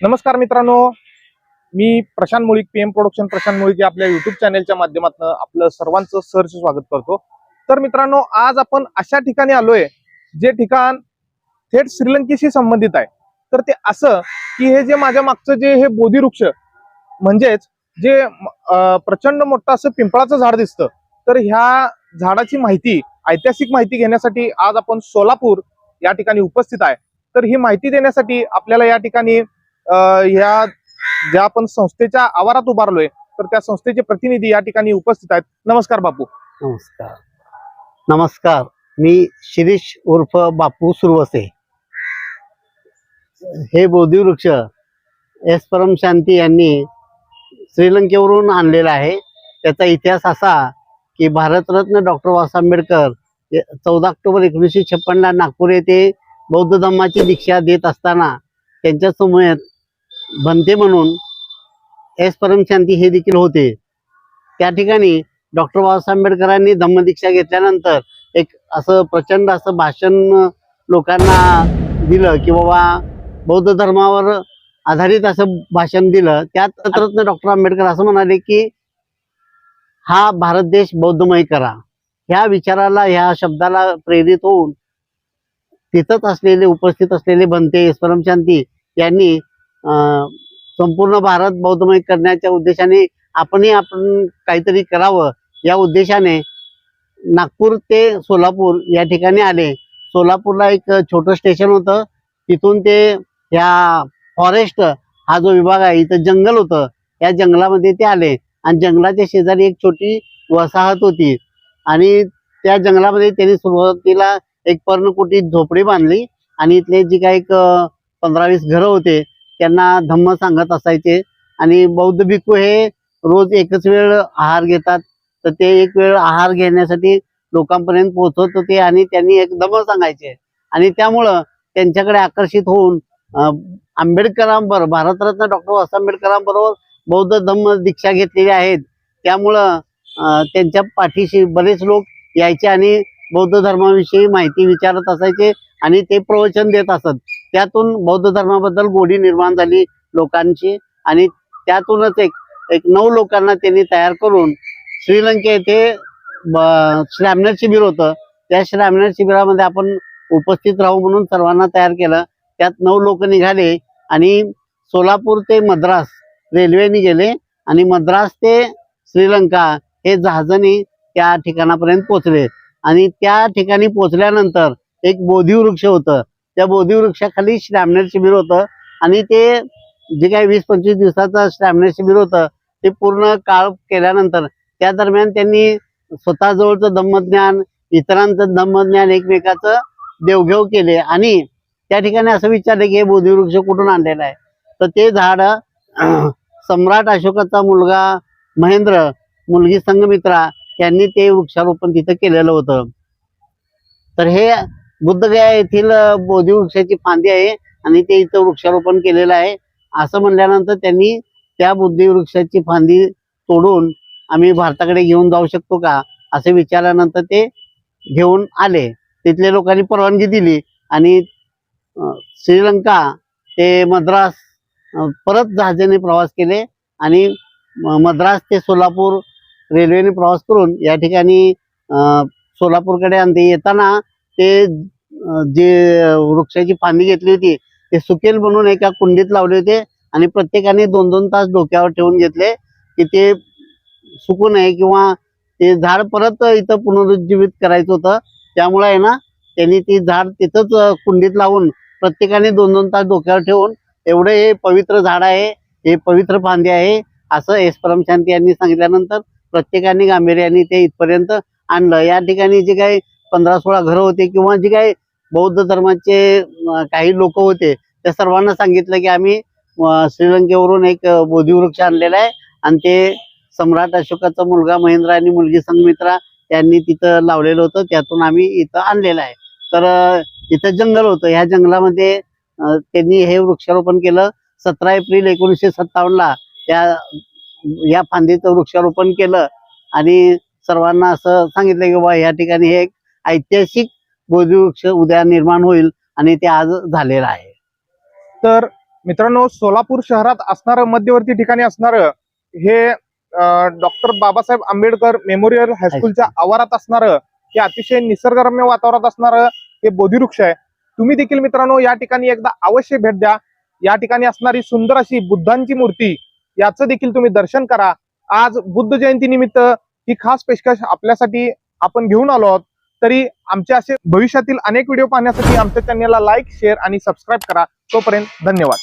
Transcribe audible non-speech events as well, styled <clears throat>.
नमस्कार मित्रांनो. मी प्रशांत मुळीक पीएम प्रोडक्शन प्रशांत मुळीक या आपल्या युट्यूब चॅनेलच्या माध्यमातून आपलं सर्वांचं सहर्ष स्वागत करतो. तर मित्रांनो आज आपण अशा ठिकाणी आलोय जे ठिकाण थेट श्रीलंकेशी संबंधित आहे. तर ते असं की हे जे माझ्या मागचं जे हे बोधिवृक्ष म्हणजेच जे प्रचंड मोठं असं पिंपळाचं झाड दिसतं. तर ह्या झाडाची माहिती ऐतिहासिक माहिती घेण्यासाठी आज आपण सोलापूर या ठिकाणी उपस्थित आहे. तर ही माहिती देण्यासाठी आपल्याला या ठिकाणी ह्या ज्या आपण संस्थेच्या आवारात उभारलोय तर त्या संस्थेचे प्रतिनिधी या ठिकाणी उपस्थित आहेत. नमस्कार बापू. नमस्कार. नमस्कार. मी शिरीष उर्फ बापू सुरवसे. हे बोधिवृक्ष एस परम शांती यांनी श्रीलंकेवरून आणलेला आहे. त्याचा इतिहास असा की भारतरत्न डॉक्टर बाबासाहेब आंबेडकर चौदा ऑक्टोबर एकोणीसशे छप्पनला नागपूर येथे बौद्ध धम्माची दीक्षा देत असताना त्यांच्या समूहात बनते म्हणून एस परमशांती हे देखील होते. त्या ठिकाणी डॉक्टर बाबासाहेब आंबेडकरांनी धम्मदीक्षा घेतल्यानंतर एक असं प्रचंड असं भाषण लोकांना दिलं की बाबा बौद्ध धर्मावर आधारित असं भाषण दिलं. त्यात रत्न डॉक्टर आंबेडकर असं म्हणाले की हा भारत देश बौद्धमय करा. ह्या विचाराला ह्या शब्दाला प्रेरित होऊन तिथंच असलेले उपस्थित असलेले बनते परमशांती यांनी संपूर्ण भारत बौद्धमय करण्याच्या उद्देशाने आपणही आपण काहीतरी करावं. या उद्देशाने नागपूर ते सोलापूर या ठिकाणी आले. सोलापूरला एक छोटं स्टेशन होतं. तिथून ते ह्या फॉरेस्ट हा जो विभाग आहे इथं जंगल होतं. या जंगलामध्ये ते आले. आणि जंगलाच्या शेजारी एक छोटी वसाहत होती. आणि त्या जंगलामध्ये त्यांनी सुरुवातीला एक पर्णकुटी झोपडी बांधली. आणि इथले जी काही एक पंधरा वीस घरं होते त्यांना धम्म सांगत असायचे. आणि बौद्ध भिक्खू हे रोज एकच वेळ आहार घेतात. तर ते एक वेळ आहार घेण्यासाठी लोकांपर्यंत पोहोचत होते आणि त्यांनी एक धम्म सांगायचे. आणि त्यामुळं त्यांच्याकडे आकर्षित होऊन आंबेडकरांबर भारतरत्न डॉक्टर बाबासाहेब आंबेडकरांबरोबर बौद्ध धम्म दीक्षा घेतलेली आहेत. त्यामुळं त्यांच्या पाठीशी बरेच लोक यायचे आणि बौद्ध धर्माविषयी माहिती विचारत असायचे. आणि ते प्रवचन देत असत. त्यातून बौद्ध धर्माबद्दल गोडी निर्माण झाली लोकांची आणि त्यातूनच एक एक नऊ लोकांना त्यांनी तयार करून श्रीलंके येथे ब- श्रामणेर शिबिर होतं. त्या श्रामणेर शिबिरामध्ये आपण उपस्थित राहू म्हणून सर्वांना तयार केलं. त्यात नऊ लोक निघाले आणि सोलापूर ते मद्रास रेल्वेने गेले आणि मद्रास ते श्रीलंका हे जहाजाने त्या ठिकाणापर्यंत पोहोचले. आणि त्या ठिकाणी पोचल्यानंतर एक बोधी वृक्ष होतं. त्या बोधी वृक्षाखाली श्रामणेर शिबिर होतं आणि ते जे काही वीस पंचवीस दिवसाचं श्रामणेर शिबिर होतं ते पूर्ण काळ केल्यानंतर त्या दरम्यान त्यांनी स्वतःजवळचं धम्मज्ञान इतरांचं धम्मज्ञान एकमेकाचं देवघेव केले आणि त्या ठिकाणी असं विचारलं की हे बोधिवृक्ष कुठून आणलेलं आहे? तर ते झाड <clears throat> सम्राट अशोकाचा मुलगा महेंद्र मुलगी संघमित्रा यांनी ते वृक्षारोपण तिथं केलेलं होतं. तर हे बुद्धगया येथील अं, बोधिवृक्षाची फांदी आहे आणि ते इथं वृक्षारोपण केलेलं आहे. असं म्हणल्यानंतर त्यांनी त्या बुद्धिवृक्षाची फांदी तोडून आम्ही भारताकडे घेऊन जाऊ शकतो का असे विचारल्यानंतर ते घेऊन आले. तिथल्या लोकांनी परवानगी दिली आणि श्रीलंका ते मद्रास परत जहाजाने प्रवास केले आणि मद्रास ते सोलापूर रेल्वेने प्रवास करून या ठिकाणी सोलापूरकडे आणते येताना ते जे वृक्षाची फांदी घेतली होती ते सुकेल म्हणून एका कुंडीत लावले होते आणि प्रत्येकाने दोन दोन तास डोक्यावर ठेवून घेतले की ते सुकू नये किंवा ते झाड परत इथं पुनरुज्जीवित करायचं होतं. त्यामुळे आहे ना त्यांनी ती झाड तिथंच कुंडीत लावून प्रत्येकाने दोन दोन तास डोक्यावर ठेवून एवढं हे पवित्र झाड आहे हे पवित्र फांदी आहे असं एस. परमशांती यांनी सांगितल्यानंतर प्रत्येकाने गांभीर्याने ते इथपर्यंत आणलं. या ठिकाणी जे काही पंधरा सोळा घरं होते किंवा जे काही बौद्ध धर्माचे काही लोक होते त्या सर्वांना सांगितलं की आम्ही श्रीलंकेवरून एक अं, बोधिवृक्ष आणलेला आहे आणि ते सम्राट अशोकाचा मुलगा महेंद्र आणि मुलगी संगमित्रा त्यांनी तिथं लावलेलं होतं त्यातून आम्ही इथं आणलेलं आहे. तर इथं जंगल होतं. ह्या जंगलामध्ये त्यांनी हे वृक्षारोपण केलं. सतरा एप्रिल एकोणीसशे सत्तावन्नला त्या या फांदीचं वृक्षारोपण केलं आणि सर्वांना असं सांगितलं की बाबा या ठिकाणी हे एक ऐतिहासिक बोधिवृक्ष उद्या निर्माण होईल आणि ते आज झालेलं आहे. तर मित्रांनो सोलापूर शहरात असणारं मध्यवर्ती ठिकाणी असणारं हे डॉक्टर बाबासाहेब आंबेडकर मेमोरियल हायस्कूलच्या आवारात असणारं हे अतिशय निसर्गरम्य वातावरणात असणारं हे बोधिवृक्ष आहे. तुम्ही देखील मित्रांनो या ठिकाणी एकदा अवश्य भेट द्या. या ठिकाणी असणारी सुंदर अशी बुद्धांची मूर्ती याचं देखील तुम्ही दर्शन करा. आज बुद्ध जयंती निमित्त ही खास पेशकश आपल्यासाठी आपण घेऊन आलो आहोत. तरी आमचे असे भविष्यातील अनेक व्हिडिओ पाहण्यासाठी आमच्या चॅनलला लाईक शेअर आणि सबस्क्राईब करा. तोपर्यंत धन्यवाद.